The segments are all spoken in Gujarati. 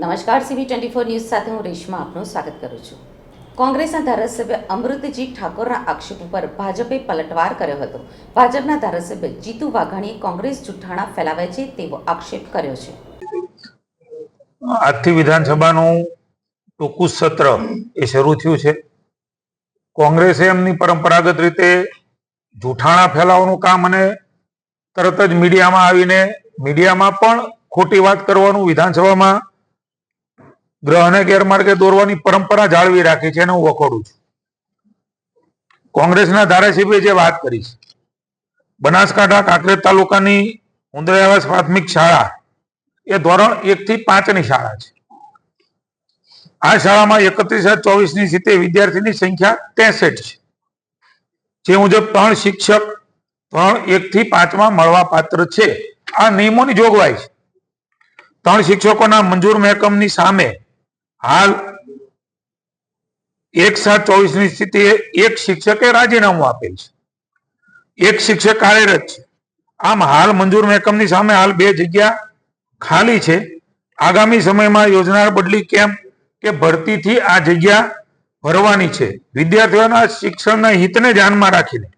નમસ્કાર સીવી ટ્વેન્ટી ફોર ન્યૂઝ સાથે હું રેશમા આપનું સ્વાગત કરું છું. કોંગ્રેસના ધારાસભ્ય અમૃતજી ઠાકોરના આક્ષેપ ઉપર ભાજપે પલટવાર કર્યો હતો. ભાજપના ધારાસભ્ય જીતુ વાઘાણીએ કોંગ્રેસ જૂઠાણા ફેલાવે છે તેવો આક્ષેપ કર્યો છે. આજથી વિધાનસભાનું ટૂંકું સત્ર એ શરૂ થયું છે. કોંગ્રેસે એમની પરંપરાગત રીતે જૂઠાણા ફેલાવવાનું કામ અને તરત જ મીડિયામાં આવીને મીડિયામાં પણ ખોટી વાત કરવાનું વિધાનસભામાં ગ્રહને ગેરમાર્ગે દોરવાની પરંપરા જાળવી રાખી છે એને હું વખોડું છું. કોંગ્રેસના ધારાસભ્યએ જે વાત કરી છે, બનાસકાંઠા કાંકરેજ તાલુકાની ઉંદરાવાસ પ્રાથમિક શાળા એ ધોરણ એક થી પાંચ શાળા છે. આ શાળામાં એકત્રીસ હજાર ચોવીસની સીતે વિદ્યાર્થીની સંખ્યા ત્રેસઠ છે. જે મુજબ ત્રણ શિક્ષક ત્રણ એક થી પાંચમાં મળવા પાત્ર છે. આ નિયમોની જોગવાઈ છે. ત્રણ શિક્ષકોના મંજૂર મહેકમની સામે હાલ એક સાત ચોવીસની સ્થિતિએ એક શિક્ષકે રાજીનામું આપેલ છે. એક શિક્ષક કાર્યરત છે. આમ હાલ મંજૂર મહેકમની સામે હાલ બે જગ્યા ખાલી છે. આગામી સમયમાં યોજનાર બદલી કેમ્પ કે ભરતીથી આ જગ્યા ભરવાની છે. વિદ્યાર્થીઓના શિક્ષણના હિતને ધ્યાનમાં રાખીને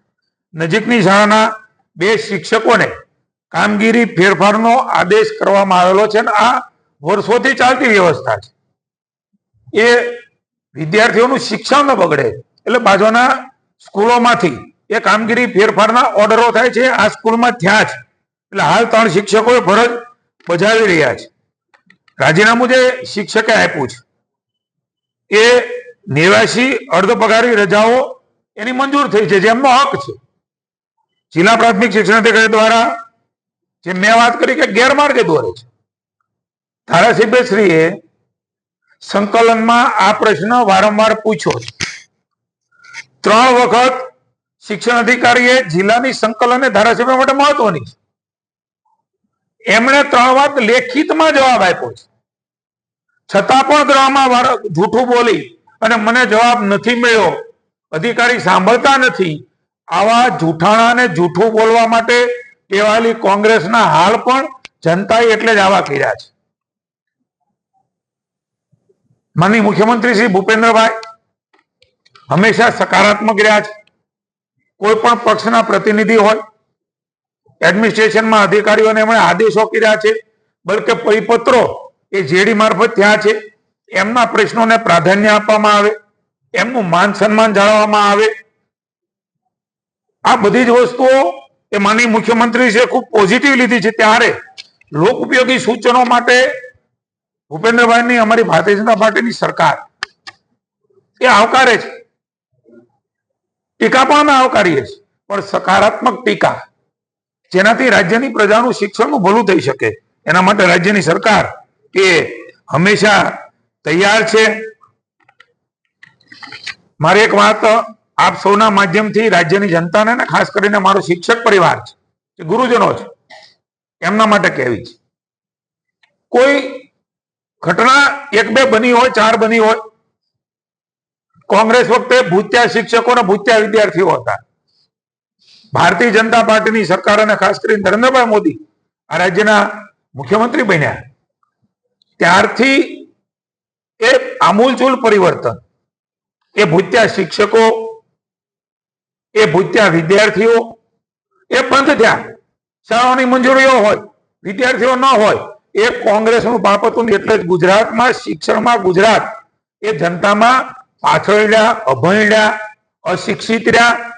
નજીકની શાળાના બે શિક્ષકોને કામગીરી ફેરફારનો આદેશ કરવામાં આવેલો છે અને આ વર્ષોથી ચાલતી વ્યવસ્થા છે. એ વિદ્યાર્થીઓનું શિક્ષણ ન બગડે. એટલે બાજુના સ્કૂલોમાંથી એ કામગીરી ફેરફારના ઓર્ડરો થાય છે. આ સ્કૂલમાં ત્યાં જ. એટલે હાલ ત્રણ શિક્ષકોએ ફરજ બજાવી રહ્યા છે. રાજીનામું જે શિક્ષકે આપ્યું છે, એ નિવાસી અર્ધ પગારી રજાઓ એની મંજૂર થઈ છે, જે એમનો હક છે. જિલ્લા પ્રાથમિક શિક્ષણ અધિકારી દ્વારા જે મેં વાત કરી કે ગેરમાર્ગે દોરે છે. ધારાસભ્યશ્રીએ સંકલનમાં આ પ્રશ્ન વારંવાર પૂછ્યો છે ત્રણ વખત શિક્ષણ અધિકારીએ જિલ્લાની સંકલન અને ધારાસભ્ય માટે મહત્વની છે. એમણે ત્રણ વાત લેખિતમાં જવાબ આપ્યો છે. છતાં પણ ગ્રહમાં જૂઠું બોલી અને મને જવાબ નથી મળ્યો. અધિકારી સાંભળતા નથી. આવા જૂઠાણાને જૂઠું બોલવા માટે ટેવાયેલી કોંગ્રેસના હાલ પણ જનતાએ એટલે જ આવા કર્યા છે. માનની મુખ્યમંત્રી શ્રી ભૂપેન્દ્રભાઈ, હંમેશા સકારાત્મક રહ્યા છે. કોઈ પણ પક્ષના પ્રતિનિધિ હોય, એડમિનિસ્ટ્રેશનમાં અધિકારીઓને એમણે આદેશો કર્યા છે, બલકે પરિપત્રો એ જેડી મારફત થયા છે, એમના પ્રશ્નોને પ્રાધાન્ય આપવામાં આવે, એમનું માન સન્માન જાળવવામાં આવે. આ બધી જ વસ્તુઓ એ માનની મુખ્યમંત્રી છે ખૂબ પોઝિટિવ લીધી છે. ત્યારે લોક ઉપયોગી સૂચનો માટે ભૂપેન્દ્રભાઈની અમારી ભારતીય જનતા પાર્ટીની સરકાર. એ આવકારે છે. ટીકા પણ અમે આવકારીએ છીએ. પણ સકારાત્મક ટીકા જેનાથી રાજ્યની પ્રજાનું શિક્ષણનું ભલું થઈ શકે. એના માટે રાજ્યની સરકાર એ હંમેશા તૈયાર છે. મારી એક વાત આપ સૌના માધ્યમથી રાજ્યની જનતાને ને ખાસ કરીને મારો શિક્ષક પરિવાર છે ગુરુજનો છે, એમના માટે કહેવી છે. કોઈ ઘટના એક બે બની હોય, ચાર બની હોય. કોંગ્રેસ વખતે ભૂત્યા શિક્ષકો અને ભૂત્યા વિદ્યાર્થીઓ હતા. ભારતીય જનતા પાર્ટીની સરકાર અને ખાસ કરીને નરેન્દ્રભાઈ મોદી આ રાજ્યના મુખ્યમંત્રી બન્યા. ત્યારથી એ આમૂલચૂલ પરિવર્તન, એ ભૂત્યા શિક્ષકો, એ ભૂત્યા વિદ્યાર્થીઓ, એ બંધ થયા શાળાઓની મંજૂરીઓ હોય, વિદ્યાર્થીઓ ન હોય એ કોંગ્રેસનું પાપ હતું એટલે જ ગુજરાતમાં, શિક્ષણમાં ગુજરાત, એ જનતામાં પાછળ રહ્યા અભણ રહ્યા, અશિક્ષિત રહ્યા,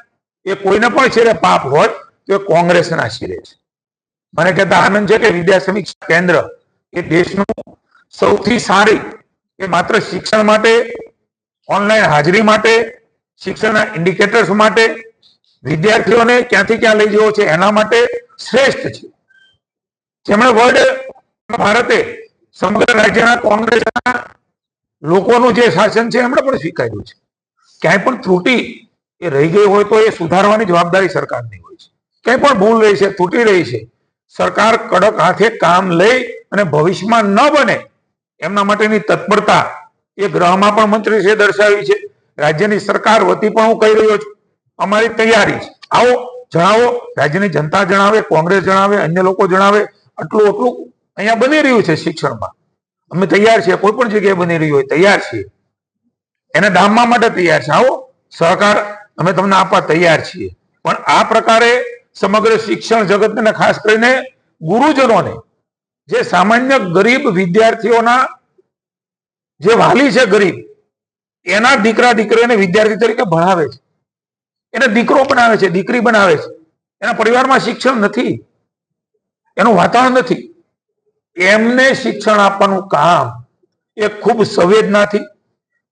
એ કોઈને પણ શિરે પાપ હોય તો એ કોંગ્રેસના શિરે છે. મને કહેતા આનંદ છે કે વિદ્યા સમીક્ષા કેન્દ્ર એ દેશનું સૌથી સારી, એ માત્ર શિક્ષણ માટે, ઓનલાઈન હાજરી માટે, શિક્ષણના ઇન્ડિકેટર્સ માટે, વિદ્યાર્થીઓને ક્યાંથી ક્યાં લઈ જવો છે એના માટે શ્રેષ્ઠ છે. જેમણે વર્લ્ડ ભારતે સમગ્ર રાજ્યના કોંગ્રેસના લોકોનું જે શાસન છે એમણે પણ સ્વીકાર્યું છે. ક્યાંય પણ ત્રુટી એ રહી ગઈ હોય તો એ સુધારવાની જવાબદારી સરકારની હોય છે. ક્યાંય પણ ભૂલ રહી છે તૂટી રહી છે, સરકાર કડક હાથે કામ લઈ અને ભવિષ્યમાં ન બને એમના માટેની તત્પરતા એ ગ્રહમાં પણ મંત્રીશ્રીએ દર્શાવી છે. રાજ્યની સરકાર વતી પણ હું કહી રહ્યો છું, અમારી તૈયારી છે. આવો, જણાવો, રાજ્યની જનતા જણાવે, કોંગ્રેસ જણાવે, અન્ય લોકો જણાવે આટલું આટલું અહીંયા બની રહ્યું છે શિક્ષણમાં. અમે તૈયાર છીએ, કોઈ પણ જગ્યાએ બની રહ્યું હોય, તૈયાર છીએ. એને ડામવા માટે તૈયાર છે. આવો, સહકાર અમે તમને આપવા તૈયાર છીએ. પણ આ પ્રકારે સમગ્ર શિક્ષણ જગતને ખાસ કરીને ગુરુજનોને, જે સામાન્ય ગરીબ વિદ્યાર્થીઓના જે વાલી છે ગરીબ, એના દીકરા દીકરીઓને વિદ્યાર્થી તરીકે ભણાવે છે. એને દીકરો બનાવે છે, દીકરી બનાવે છે. એના પરિવારમાં શિક્ષણ નથી. એનું વાતાવરણ નથી. એમને શિક્ષણ આપવાનું કામ એ ખૂબ સંવેદનાથી,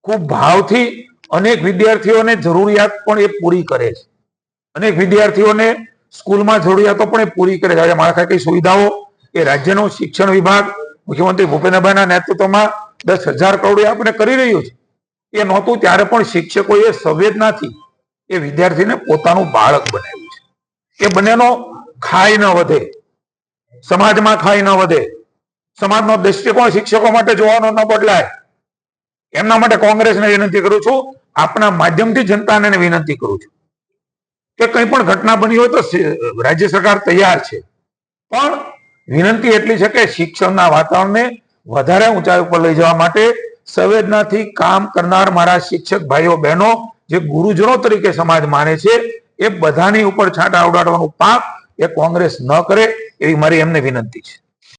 ખૂબ ભાવથી અનેક વિદ્યાર્થીઓને જરૂરિયાત પણ એ પૂરી કરે છે. અનેક વિદ્યાર્થીઓને સ્કૂલમાં જરૂરિયાતો પણ એ પૂરી કરે છે. આજે માળખાકીય સુવિધાઓ એ રાજ્યનો શિક્ષણ વિભાગ, મુખ્યમંત્રી ભૂપેન્દ્રભાઈના નેતૃત્વમાં દસ હજાર કરોડ આપણે કરી રહ્યું છે. એ નહોતું ત્યારે પણ શિક્ષકોએ સંવેદનાથી એ વિદ્યાર્થીને પોતાનું બાળક બનાવ્યું છે. એ બંનેનો ખાઈ ન વધે. સમાજમાં ખાઈ ન વધે. સમાજનો દ્રષ્ટિકોણ શિક્ષકો માટે જોવાનો ન બદલાય. એમના માટે કોંગ્રેસને વિનંતી કરું છું, આપના માધ્યમથી જનતાને વિનંતી કરું છું. કે કંઈ પણ ઘટના બની હોય તો રાજ્ય સરકાર તૈયાર છે. પણ વિનંતી એટલી છે કે શિક્ષણના વાતાવરણને વધારે ઊંચાઈ ઉપર લઈ જવા માટે સંવેદનાથી કામ કરનાર મારા શિક્ષક ભાઈઓ, બહેનો, જે ગુરુજનો તરીકે સમાજ માને છે, એ બધાની ઉપર છાંટા ઉડાડવાનું પાપ એ કોંગ્રેસ ન કરે એવી મારી એમને વિનંતી છે.